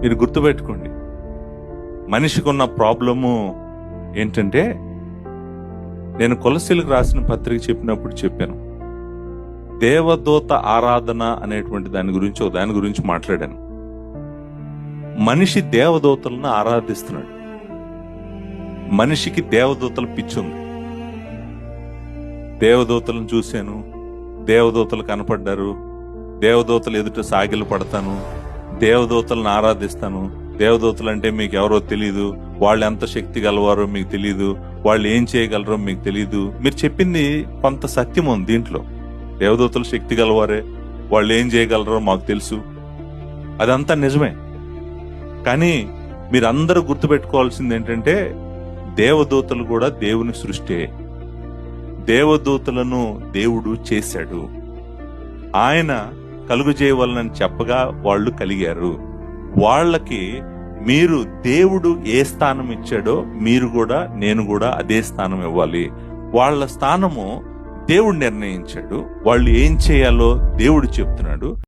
మీరు గుర్తుపెట్టుకోండి. మనిషికి ఉన్న ప్రాబ్లము ఏంటంటే నేను కొలసీలకు రాసిన పత్రిక చెప్పినప్పుడు చెప్పాను. దేవదూత ఆరాధన అనేటువంటి దాని గురించి ఒక దాని గురించి మాట్లాడాను. మనిషి దేవదూతలను ఆరాధిస్తున్నాడు. మనిషికి దేవదూతల పిచ్చుంది. దేవదూతలను చూశాను. దేవదూతలు కనపడ్డారు. దేవదూతలు ఎదుట సాగిలు పడతాను దేవదూతలను ఆరాధిస్తాను. దేవదూతలు అంటే మీకు ఎవరో తెలియదు వాళ్ళు ఎంత శక్తి గలవారో మీకు తెలియదు వాళ్ళు ఏం చేయగలరో మీకు తెలియదు మీరు చెప్పింది కొంత సత్యం ఉంది దీంట్లో. దేవదూతలు శక్తి గలవారే. వాళ్ళు ఏం చేయగలరో మాకు తెలుసు. అదంతా నిజమే. కానీ మీరందరూ గుర్తుపెట్టుకోవాల్సింది ఏంటంటే దేవదూతలు కూడా దేవుని సృష్టి. దేవదూతలను దేవుడు చేశాడు. ఆయన కలుగు చేయవలనని చెప్పగా వాళ్ళు కలిగారు. వాళ్ళకి మీరు దేవుడు ఏ స్థానం ఇచ్చాడో మీరు కూడా నేను కూడా అదే స్థానం ఇవ్వాలి. వాళ్ళ స్థానము దేవుడు నిర్ణయించాడు. వాళ్ళు ఏం చేయాలో దేవుడు చెప్తున్నాడు.